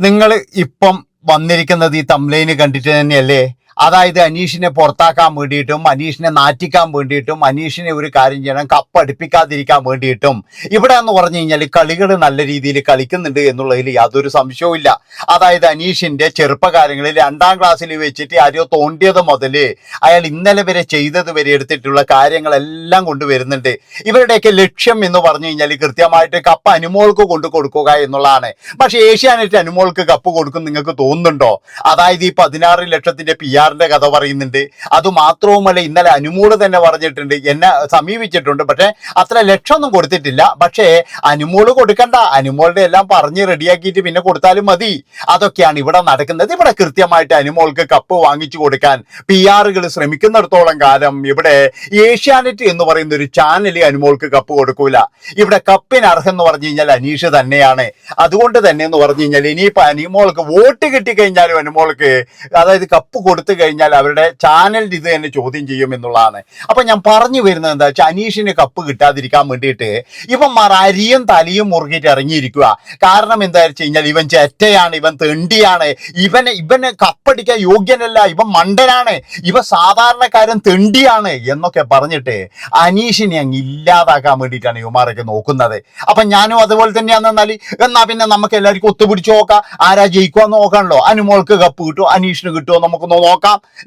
നിങ്ങൾ ഇപ്പം വന്നിരിക്കുന്നത് ഈ തംലൈന് കണ്ടിട്ട് തന്നെയല്ലേ? അതായത് അനീഷിനെ പുറത്താക്കാൻ വേണ്ടിയിട്ടും അനീഷിനെ നാറ്റിക്കാൻ വേണ്ടിയിട്ടും അനീഷിനെ ഒരു കാര്യം ചെയ്യണം കപ്പടിപ്പിക്കാതിരിക്കാൻ വേണ്ടിയിട്ടും. ഇവിടെ എന്ന് പറഞ്ഞു കഴിഞ്ഞാൽ കളികൾ നല്ല രീതിയിൽ കളിക്കുന്നുണ്ട് എന്നുള്ളതിൽ യാതൊരു സംശയവും ഇല്ല. അതായത് അനീഷിന്റെ ചെറുപ്പകാലങ്ങളിൽ രണ്ടാം ക്ലാസ്സിൽ വെച്ചിട്ട് ആരോ തോണ്ടിയത് മുതൽ അയാൾ ഇന്നലെ വരെ ചെയ്തത് വരെ എടുത്തിട്ടുള്ള കാര്യങ്ങളെല്ലാം കൊണ്ടുവരുന്നുണ്ട് ഇവരുടെയൊക്കെ ലക്ഷ്യം എന്ന് പറഞ്ഞു കഴിഞ്ഞാൽ കൃത്യമായിട്ട് കപ്പ് അനുമോൾക്ക് കൊണ്ടു കൊടുക്കുക എന്നുള്ളതാണ്. പക്ഷേ ഏഷ്യാനെറ്റ് അനുമോൾക്ക് കപ്പ് കൊടുക്കും നിങ്ങൾക്ക് തോന്നുന്നുണ്ടോ? അതായത് ഈ പതിനാറ് ലക്ഷത്തിന്റെ പി ആറിന്റെ കഥ പറയുന്നുണ്ട്. അത് മാത്രവുമല്ല ഇന്നലെ അനുമോൾ തന്നെ പറഞ്ഞിട്ടുണ്ട് എന്നെ സമീപിച്ചിട്ടുണ്ട്. പക്ഷേ അത്ര ലക്ഷമൊന്നും കൊടുത്തിട്ടില്ല. പക്ഷേ അനുമോൾ കൊടുക്കണ്ട. അനുമോളുടെ എല്ലാം പറഞ്ഞ് റെഡിയാക്കിയിട്ട് പിന്നെ കൊടുത്താലും മതി. അതൊക്കെയാണ് ഇവിടെ നടക്കുന്നത്. ഇവിടെ കൃത്യമായിട്ട് അനുമോൾക്ക് കപ്പ് വാങ്ങിച്ചു കൊടുക്കാൻ പി ആറുകൾ ശ്രമിക്കുന്നിടത്തോളം കാലം ഇവിടെ ഏഷ്യാനെറ്റ് എന്ന് പറയുന്ന ഒരു ചാനൽ അനുമോൾക്ക് കപ്പ് കൊടുക്കൂല. ഇവിടെ കപ്പിന് അർഹം എന്ന് പറഞ്ഞു കഴിഞ്ഞാൽ അനീഷ് തന്നെയാണ്. അതുകൊണ്ട് തന്നെ എന്ന് പറഞ്ഞു കഴിഞ്ഞാൽ ഇനിയിപ്പോ അനുമോൾക്ക് വോട്ട് കിട്ടിക്കഴിഞ്ഞാലും അനുമോൾക്ക് അതായത് കപ്പ് കൊടുത്തു കഴിഞ്ഞാൽ അവരുടെ ചാനൽ ഇത് തന്നെ ചോദ്യം ചെയ്യും എന്നുള്ളതാണ്. അപ്പൊ ഞാൻ പറഞ്ഞു വരുന്നത് എന്താ വെച്ചാൽ അനീഷിന് കപ്പ് കിട്ടാതിരിക്കാൻ വേണ്ടിയിട്ട് ഇവന്മാർ അരിയും തലയും മുറുകിയിട്ട് ഇറങ്ങിയിരിക്കുക കാരണം എന്താ വെച്ച് കഴിഞ്ഞാൽ ഇവൻ ചെറ്റയാണ് ഇവൻ തെണ്ടിയാണ്. ഇവന് ഇവന് കപ്പടിക്കാൻ യോഗ്യനല്ല ഇവൻ മണ്ടനാണ്. ഇവ സാധാരണക്കാരൻ തെണ്ടിയാണ് എന്നൊക്കെ പറഞ്ഞിട്ട് അനീഷിനെ അങ്ങ് ഇല്ലാതാക്കാൻ വേണ്ടിയിട്ടാണ് ഇവന്മാരൊക്കെ നോക്കുന്നത്. അപ്പൊ ഞാനും അതുപോലെ തന്നെയാന്ന് എന്നാൽ എന്നാ പിന്നെ നമുക്ക് എല്ലാവർക്കും ഒത്തുപിടിച്ച് നോക്കാം. ആരാ ജയിക്കുക നോക്കാണല്ലോ. അനുമോൾക്ക് കപ്പ് കിട്ടുമോ അനീഷിന് കിട്ടുമോ നമുക്കൊന്ന് നോക്കാം.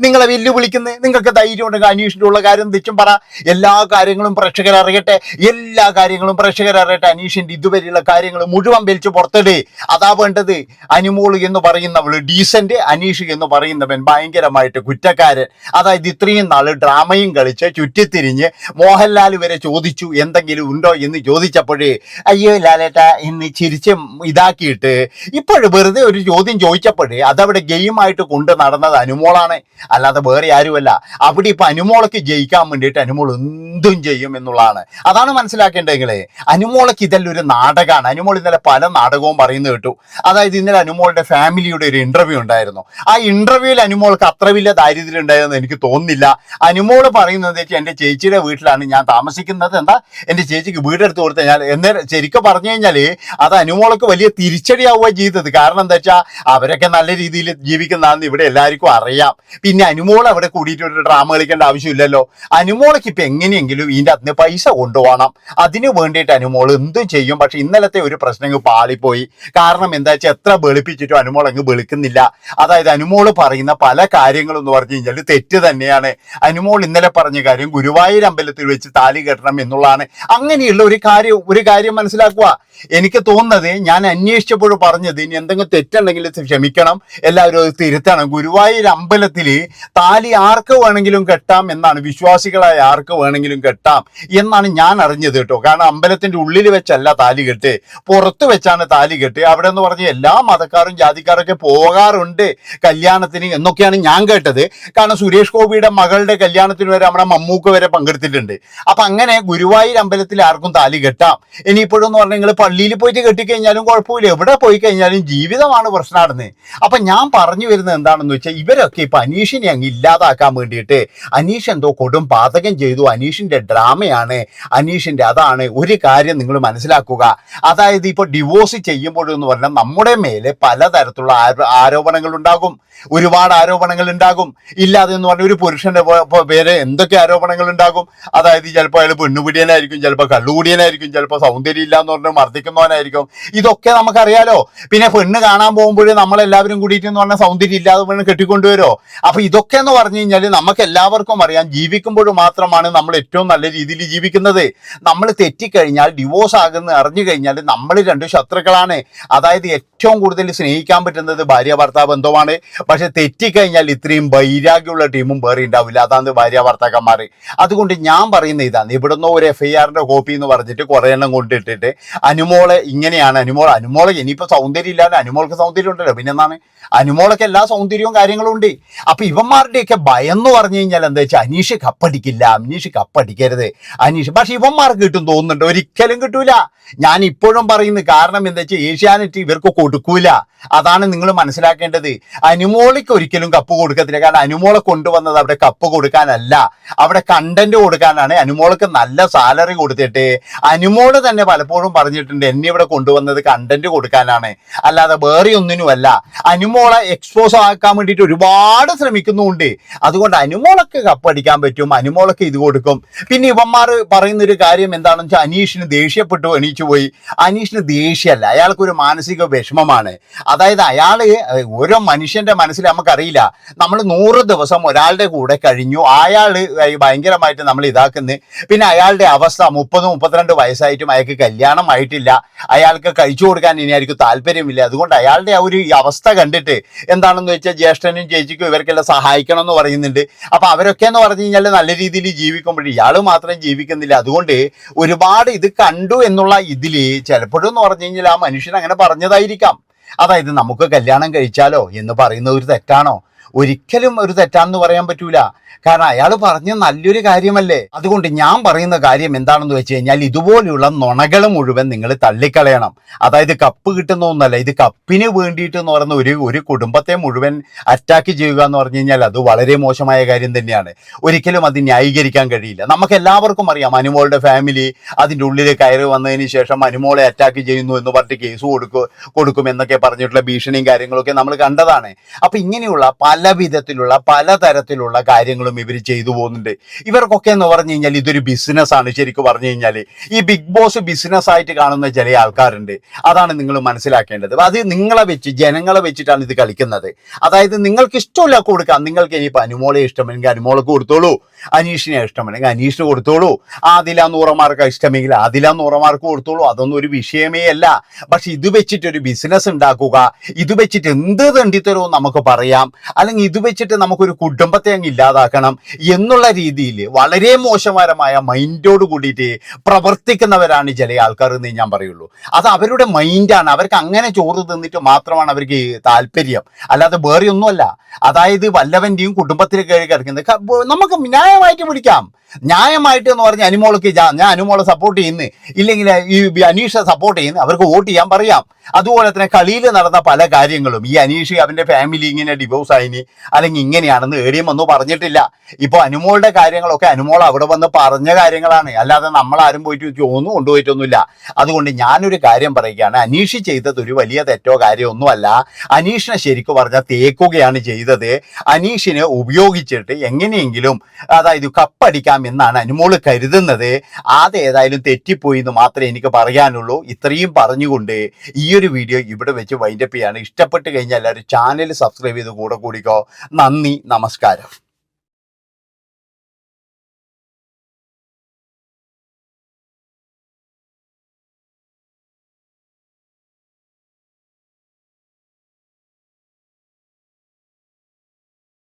നിങ്ങളെ വെല്ലുവിളിക്കുന്നത് നിങ്ങൾക്ക് ധൈര്യം ഉണ്ടെങ്കിൽ അനീഷിന്റെ ഉള്ള കാര്യം തെച്ചും പറ. എല്ലാ കാര്യങ്ങളും പ്രേക്ഷകർ അറിയട്ടെ. എല്ലാ കാര്യങ്ങളും പ്രേക്ഷകർ അറിയട്ടെ. അനീഷിന്റെ ഇതുവരെയുള്ള കാര്യങ്ങൾ മുഴുവൻ വലിച്ചു പുറത്തിടേ. അതാ വേണ്ടത്. അനുമോൾ എന്ന് പറയുന്നവൾ ഡീസന്റ് അനീഷ് എന്ന് പറയുന്നവൻ ഭയങ്കരമായിട്ട് കുറ്റക്കാരൻ. അതായത് ഇത്രയും നാൾ ഡ്രാമയും കളിച്ച് ചുറ്റിത്തിരിഞ്ഞ് മോഹൻലാൽ വരെ ചോദിച്ചു എന്തെങ്കിലും ഉണ്ടോ എന്ന് ചോദിച്ചപ്പോഴേ അയ്യോ ലാലേട്ട എന്ന് ചിരിച്ച് ഇതാക്കിയിട്ട് ഇപ്പോഴും വെറുതെ ഒരു ചോദ്യം ചോദിച്ചപ്പോഴേ അതവിടെ ഗെയിമായിട്ട് കൊണ്ട് നടന്നത് അനുമോളാണ് അല്ലാതെ വേറെ ആരുമല്ല. അവിടെ ഇപ്പൊ അനുമോളക്ക് ജയിക്കാൻ വേണ്ടിയിട്ട് അനുമോൾ എന്തും ചെയ്യും എന്നുള്ളതാണ്. അതാണ് മനസ്സിലാക്കേണ്ടതെങ്കിൽ അനുമോളക്ക് ഇതെല്ലാം ഒരു നാടകമാണ് അനുമോൾ ഇന്നലെ പല നാടകവും പറയുന്നത് കേട്ടു. അതായത് ഇന്നലെ അനുമോളുടെ ഫാമിലിയുടെ ഒരു ഇന്റർവ്യൂ ഉണ്ടായിരുന്നു. ആ ഇന്റർവ്യൂവിൽ അനുമോൾക്ക് അത്ര വലിയ ദാരിദ്ര്യം ഉണ്ടായിരുന്നു എനിക്ക് തോന്നുന്നില്ല. അനുമോൾ പറയുന്നത് എന്റെ ചേച്ചിയുടെ വീട്ടിലാണ് ഞാൻ താമസിക്കുന്നത്. എന്താ? എന്റെ ചേച്ചിക്ക് വീടെടുത്ത് കൊടുത്ത്. ഞാൻ എന്നേരം ശരിക്കും പറഞ്ഞു കഴിഞ്ഞാൽ അത് അനുമോളക്ക് വലിയ തിരിച്ചടിയാവുക ചെയ്തത്. കാരണം എന്താ വെച്ചാൽ അവരൊക്കെ നല്ല രീതിയിൽ ജീവിക്കുന്നതാണെന്ന് ഇവിടെ എല്ലാവർക്കും അറിയാം. പിന്നെ അനുമോൾ അവിടെ കൂടിയിട്ട് ഒരു ഡ്രാമ കളിക്കേണ്ട ആവശ്യമില്ലല്ലോ. അനുമോൾക്ക് ഇപ്പൊ എങ്ങനെയെങ്കിലും ഇതിന്റെ അതിന് പൈസ കൊണ്ടുപോകണം. അതിന് വേണ്ടിയിട്ട് അനുമോൾ എന്തും ചെയ്യും. പക്ഷെ ഇന്നലത്തെ ഒരു പ്രശ്നം പാളിപ്പോയി. കാരണം എന്താ വെച്ചാൽ എത്ര വെളുപ്പിച്ചിട്ടും അനുമോൾ അങ്ങ് വെളുക്കുന്നില്ല. അതായത് അനുമോൾ പറയുന്ന പല കാര്യങ്ങളും എന്ന് പറഞ്ഞു കഴിഞ്ഞാൽ തെറ്റ് തന്നെയാണ്. അനുമോൾ ഇന്നലെ പറഞ്ഞ കാര്യം ഗുരുവായൂർ അമ്പലത്തിൽ വെച്ച് താലി കെട്ടണം എന്നുള്ളതാണ്. അങ്ങനെയുള്ള ഒരു കാര്യം ഒരു കാര്യം മനസ്സിലാക്കുക എനിക്ക് തോന്നുന്നത് ഞാൻ അന്വേഷിച്ചപ്പോൾ പറഞ്ഞത് ഇനി എന്തെങ്കിലും തെറ്റുണ്ടെങ്കിൽ ക്ഷമിക്കണം. എല്ലാവരും അത് തിരുത്തണം. ഗുരുവായൂർ അമ്പലത്തിൽ താലി ആർക്ക് വേണമെങ്കിലും കെട്ടാം എന്നാണ് വിശ്വാസികളായ ആർക്ക് വേണമെങ്കിലും കെട്ടാം എന്നാണ് ഞാൻ അറിഞ്ഞത് കേട്ടോ. കാരണം അമ്പലത്തിന്റെ ഉള്ളിൽ വെച്ചല്ല താലി കെട്ട് പുറത്ത് വെച്ചാണ് താലി കെട്ട്. അവിടെ എന്ന് പറഞ്ഞ എല്ലാ മതക്കാരും ജാതിക്കാരൊക്കെ പോകാറുണ്ട് കല്യാണത്തിന് എന്നൊക്കെയാണ് ഞാൻ കേട്ടത്. കാരണം സുരേഷ് ഗോപിയുടെ മകളുടെ കല്യാണത്തിന് വരെ നമ്മുടെ മമ്മൂക്ക് വരെ പങ്കെടുത്തിട്ടുണ്ട്. അപ്പൊ അങ്ങനെ ഗുരുവായൂർ അമ്പലത്തിൽ ആർക്കും താലി കെട്ടാം. ഇനിയിപ്പോഴെന്ന് പറഞ്ഞാൽ നിങ്ങൾ പള്ളിയിൽ പോയിട്ട് കെട്ടിക്കഴിഞ്ഞാലും കുഴപ്പമില്ല. എവിടെ പോയി കഴിഞ്ഞാലും ജീവിതമാണ് പ്രശ്നമാണെന്ന് അപ്പൊ ഞാൻ പറഞ്ഞു വരുന്നത് എന്താണെന്ന് വെച്ചാൽ ഇവരൊക്കെ ഇപ്പൊ അനീഷിനെ അങ്ങ് ഇല്ലാതാക്കാൻ വേണ്ടിയിട്ട് അനീഷ് എന്തോ കൊടും പാതകം ചെയ്തു. അനീഷിന്റെ ഡ്രാമയാണ്. അനീഷിന്റെ അതാണ് ഒരു കാര്യം നിങ്ങൾ മനസ്സിലാക്കുക. അതായത് ഇപ്പൊ ഡിവോഴ്സ് ചെയ്യുമ്പോഴെന്ന് പറഞ്ഞാൽ നമ്മുടെ മേലെ പലതരത്തിലുള്ള ആരോ- ആരോപണങ്ങൾ ഉണ്ടാകും ഒരുപാട് ആരോപണങ്ങൾ ഉണ്ടാകും ഇല്ലാതെ എന്ന് പറഞ്ഞ ഒരു പുരുഷന്റെ പേര് എന്തൊക്കെ ആരോപണങ്ങൾ ഉണ്ടാകും അതായത് ചിലപ്പോൾ അയാൾ പെണ്ണുപിടിയനായിരിക്കും ചിലപ്പോൾ കള്ളുകൂടിയനായിരിക്കും ചിലപ്പോൾ സൗന്ദര്യം ഇല്ല എന്ന് പറഞ്ഞാൽ മർദ്ദിക്കുന്നവനായിരിക്കും. ഇതൊക്കെ നമുക്കറിയാലോ. പിന്നെ പെണ്ണ് കാണാൻ പോകുമ്പോൾ നമ്മളെല്ലാവരും കൂടിയിട്ട് എന്ന് പറഞ്ഞാൽ സൗന്ദര്യം ഇല്ലാതെ പെണ്ണ് കെട്ടിക്കൊണ്ടുവരോ അപ്പൊ ഇതൊക്കെ എന്ന് പറഞ്ഞു കഴിഞ്ഞാൽ നമുക്ക് എല്ലാവർക്കും അറിയാം. ജീവിക്കുമ്പോൾ മാത്രമാണ് നമ്മൾ ഏറ്റവും നല്ല രീതിയിൽ ജീവിക്കുന്നത്. നമ്മൾ തെറ്റിക്കഴിഞ്ഞാൽ ഡിവോഴ്സ് ആകുന്ന അറിഞ്ഞു കഴിഞ്ഞാൽ നമ്മൾ രണ്ട് ശത്രുക്കളാണ്. അതായത് ഏറ്റവും കൂടുതൽ സ്നേഹിക്കാൻ പറ്റുന്നത് ഭാര്യ ഭർത്താവ് ബന്ധമാണ് പക്ഷെ തെറ്റിക്കഴിഞ്ഞാൽ ഇത്രയും വൈരാഗ്യമുള്ള ടീമും വേറെ ഉണ്ടാവില്ല. അതാണ് ഭാര്യ ഭർത്താക്കന്മാർ അതുകൊണ്ട് ഞാൻ പറയുന്ന ഇതാണ്. ഇവിടുന്ന് ഒരു എഫ് ഐ ആറിന്റെ കോപ്പി എന്ന് പറഞ്ഞിട്ട് കുറേ എണ്ണം കൊണ്ടിട്ടിട്ട് അനുമോളെ ഇങ്ങനെയാണ്. അനുമോൾ അനുമോളെ ഇനിയിപ്പോൾ സൗന്ദര്യം ഇല്ലാതെ അനുമോൾക്ക് സൗന്ദര്യം ഉണ്ടല്ലോ. പിന്നെ എന്താണ് അനുമോളൊക്കെ എല്ലാ സൗന്ദര്യവും കാര്യങ്ങളും ഉണ്ട്. അപ്പൊ ഇവന്മാരുടെയൊക്കെ ഭയം എന്ന് പറഞ്ഞു കഴിഞ്ഞാൽ എന്താ വെച്ചാൽ അനീഷ് കപ്പടിക്കില്ല അനീഷ് കപ്പടിക്കരുത്. അനീഷ് പക്ഷെ ഇവന്മാർക്ക് കിട്ടും തോന്നുന്നുണ്ട്. ഒരിക്കലും കിട്ടൂല. ഞാൻ ഇപ്പോഴും പറയുന്നു കാരണം എന്താ വെച്ചാൽ ഏഷ്യാനെറ്റ് ഇവർക്ക് കൊടുക്കൂല. അതാണ് നിങ്ങൾ മനസ്സിലാക്കേണ്ടത്. അനുമോളിക്ക് ഒരിക്കലും കപ്പ് കൊടുക്കത്തില്ല. കാരണം അനുമോളെ കൊണ്ടുവന്നത് അവിടെ കപ്പ് കൊടുക്കാനല്ല. അവിടെ കണ്ടന്റ് കൊടുക്കാനാണ്. അനുമോൾക്ക് നല്ല സാലറി കൊടുത്തിട്ട് അനുമോൾ തന്നെ പലപ്പോഴും പറഞ്ഞിട്ടുണ്ട് എന്നെ ഇവിടെ കൊണ്ടുവന്നത് കണ്ടന്റ് കൊടുക്കാനാണ്. അല്ലാതെ വേറെ ഒന്നിനുമല്ല. അനുമോളെ എക്സ്പോസ് ആക്കാൻ വേണ്ടിയിട്ട് ഒരുപാട് ശ്രമിക്കുന്നുണ്ട്. അതുകൊണ്ട് അനുമോളൊക്കെ കപ്പടിക്കാൻ പറ്റും അനുമോളൊക്കെ ഇത് കൊടുക്കും. പിന്നെ ഇവന്മാർ പറയുന്നൊരു കാര്യം എന്താണെന്ന് വെച്ചാൽ അനീഷിന് ദേഷ്യപ്പെട്ടു എണീച്ചു പോയി. അനീഷിന് ദേഷ്യമല്ല അയാൾക്ക് ഒരു മാനസിക വിഷമമാണ്. അതായത് അയാൾ ഓരോ മനുഷ്യന്റെ മനസ്സിൽ നമുക്കറിയില്ല. നമ്മൾ നൂറ് ദിവസം ഒരാളുടെ കൂടെ കഴിഞ്ഞു. അയാൾ ഭയങ്കരമായിട്ട് നമ്മൾ ഇതാക്കുന്നത് പിന്നെ അയാളുടെ അവസ്ഥ മുപ്പത് മുപ്പത്തിരണ്ട് വയസ്സായിട്ടും അയാൾക്ക് കല്യാണം ആയിട്ടില്ല. അയാൾക്ക് കഴിച്ചു കൊടുക്കാൻ ഇനി ആയിരിക്കും താല്പര്യമില്ല. അതുകൊണ്ട് അയാളുടെ ആ ഒരു അവസ്ഥ കണ്ടിട്ട് എന്താണെന്ന് വെച്ചാൽ ജ്യേഷ്ഠനും ചേച്ചിക്കും ഇവർക്കെല്ലാം സഹായിക്കണം എന്ന് പറയുന്നുണ്ട്. അപ്പൊ അവരൊക്കെ എന്ന് പറഞ്ഞു കഴിഞ്ഞാൽ നല്ല രീതിയിൽ ജീവിക്കുമ്പോൾ ഇയാൾ മാത്രം ജീവിക്കുന്നില്ല. അതുകൊണ്ട് ഒരുപാട് ഇത് കണ്ടു എന്നുള്ള ഇതിൽ ചിലപ്പോഴും എന്ന് പറഞ്ഞു കഴിഞ്ഞാൽ ആ മനുഷ്യൻ അങ്ങനെ പറഞ്ഞതായിരിക്കാം. അതായത് നമുക്ക് കല്യാണം കഴിച്ചാലോ എന്ന് പറയുന്ന ഒരു തെറ്റാണോ? ഒരിക്കലും ഒരു തെറ്റാന്ന് പറയാൻ പറ്റൂല. കാരണം അയാൾ പറഞ്ഞ നല്ലൊരു കാര്യമല്ലേ? അതുകൊണ്ട് ഞാൻ പറയുന്ന കാര്യം എന്താണെന്ന് വെച്ച് കഴിഞ്ഞാൽ ഇതുപോലെയുള്ള നുണകൾ മുഴുവൻ നിങ്ങൾ തള്ളിക്കളയണം. അതായത് കപ്പ് കിട്ടുന്ന ഒന്നല്ല ഇത് കപ്പിന് വേണ്ടിയിട്ട് എന്ന് പറയുന്ന ഒരു ഒരു കുടുംബത്തെ മുഴുവൻ അറ്റാക്ക് ചെയ്യുക എന്ന് പറഞ്ഞു കഴിഞ്ഞാൽ അത് വളരെ മോശമായ കാര്യം തന്നെയാണ്. ഒരിക്കലും അത് ന്യായീകരിക്കാൻ കഴിയില്ല. നമുക്ക് എല്ലാവർക്കും അറിയാം അനുമോളുടെ ഫാമിലി അതിന്റെ ഉള്ളിൽ കയറി വന്നതിന് ശേഷം അനുമോളെ അറ്റാക്ക് ചെയ്യുന്നു എന്ന് പറഞ്ഞിട്ട് കേസ് കൊടുക്കും കൊടുക്കും എന്നൊക്കെ പറഞ്ഞിട്ടുള്ള ഭീഷണിയും കാര്യങ്ങളൊക്കെ നമ്മൾ കണ്ടതാണ്. അപ്പം ഇങ്ങനെയുള്ള പല വിധത്തിലുള്ള പലതരത്തിലുള്ള കാര്യങ്ങളും ഇവർ ചെയ്തു പോകുന്നുണ്ട്. ഇവർക്കൊക്കെ എന്ന് പറഞ്ഞു കഴിഞ്ഞാൽ ഇതൊരു ബിസിനസ്സാണ് ശരിക്കും പറഞ്ഞു കഴിഞ്ഞാൽ ഈ ബിഗ് ബോസ് ബിസിനസ് ആയിട്ട് കാണുന്ന ചില ആൾക്കാരുണ്ട്. അതാണ് നിങ്ങൾ മനസ്സിലാക്കേണ്ടത്. അത് നിങ്ങളെ വെച്ച് ജനങ്ങളെ വെച്ചിട്ടാണ് ഇത് കളിക്കുന്നത്. അതായത് നിങ്ങൾക്ക് ഇഷ്ടമില്ല കൊടുക്കാം നിങ്ങൾക്ക് ഇനിയിപ്പോൾ അനുമോളെ ഇഷ്ടമെങ്കിൽ അനുമോൾക്ക് കൊടുത്തോളൂ. അനീഷിനെ ഇഷ്ടമെങ്കിൽ അനീഷിന് കൊടുത്തോളൂ. ആദില നൂറമാർക്ക് ഇഷ്ടമെങ്കിൽ ആദില നൂറമാർക്ക് കൊടുത്തോളൂ. അതൊന്നും ഒരു വിഷയമേ അല്ല. പക്ഷെ ഇത് വെച്ചിട്ട് ഒരു ബിസിനസ് ഉണ്ടാക്കുക ഇത് വെച്ചിട്ട് എന്ത് തണ്ടിത്തരവും നമുക്ക് പറയാം. അല്ലെങ്കിൽ ഇത് വെച്ചിട്ട് നമുക്കൊരു കുടുംബത്തെ അങ്ങ് ഇല്ലാതാക്കണം എന്നുള്ള രീതിയിൽ വളരെ മോശകരമായ മൈൻഡോട് കൂടിയിട്ട് പ്രവർത്തിക്കുന്നവരാണ് ചില ആൾക്കാർ എന്ന് ഞാൻ പറയുള്ളൂ. അത് അവരുടെ മൈൻഡാണ്. അവർക്ക് അങ്ങനെ ചോറ് തിന്നിട്ട് മാത്രമാണ് അവർക്ക് താല്പര്യം. അല്ലാതെ വേറെ ഒന്നുമല്ല അതായത് വല്ലവന്റെയും കുടുംബത്തിൽ കിടക്കുന്നത്. നമുക്ക് ന്യായമായിട്ട് പിടിക്കാം ന്യായമായിട്ട് എന്ന് പറഞ്ഞ അനുമോളക്ക് ഞാൻ അനുമോളെ സപ്പോർട്ട് ചെയ്യുന്നു. ഇല്ലെങ്കിൽ ഈ അനീഷ സപ്പോർട്ട് ചെയ്യുന്നു. അവർക്ക് വോട്ട് ചെയ്യാൻ പറയാം. അതുപോലെ തന്നെ കളിയിൽ നടന്ന പല കാര്യങ്ങളും. ഈ അനീഷ് അവന്റെ ഫാമിലി ഇങ്ങനെ ഡിവോഴ്സ് ആയിന്. അല്ലെങ്കിൽ ഇങ്ങനെയാണെന്ന് ഏടിയും ഒന്നും പറഞ്ഞിട്ടില്ല. ഇപ്പൊ അനുമോളുടെ കാര്യങ്ങളൊക്കെ അനുമോൾ അവിടെ വന്ന് പറഞ്ഞ കാര്യങ്ങളാണ്. അല്ലാതെ നമ്മൾ ആരും പോയിട്ട് ഒന്നും കൊണ്ടുപോയിട്ടൊന്നുമില്ല. അതുകൊണ്ട് ഞാനൊരു കാര്യം പറയുകയാണ്. അനീഷ് ചെയ്തത് ഒരു വലിയ തെറ്റോ കാര്യമൊന്നുമല്ല അനീഷിനെ ശരിക്കും പറഞ്ഞാൽ തേക്കുകയാണ് ചെയ്തത്. അനീഷിനെ ഉപയോഗിച്ചിട്ട് എങ്ങനെയെങ്കിലും അതായത് കപ്പടിക്കാം എന്നാണ് അനുമോൾ കരുതുന്നത്. അത് ഏതായാലും തെറ്റിപ്പോയി എന്ന് മാത്രമേ എനിക്ക് പറയാനുള്ളൂ. ഇത്രയും പറഞ്ഞുകൊണ്ട് ഈ ഒരു വീഡിയോ ഇവിടെ വെച്ച് വൈൻഡപ്പ് ചെയ്യാണ്. ഇഷ്ടപ്പെട്ട് കഴിഞ്ഞാൽ എല്ലാവരും ചാനൽ സബ്സ്ക്രൈബ് ചെയ്ത് കൂടെ കൂടിക്കോ. നന്ദി നമസ്കാരം.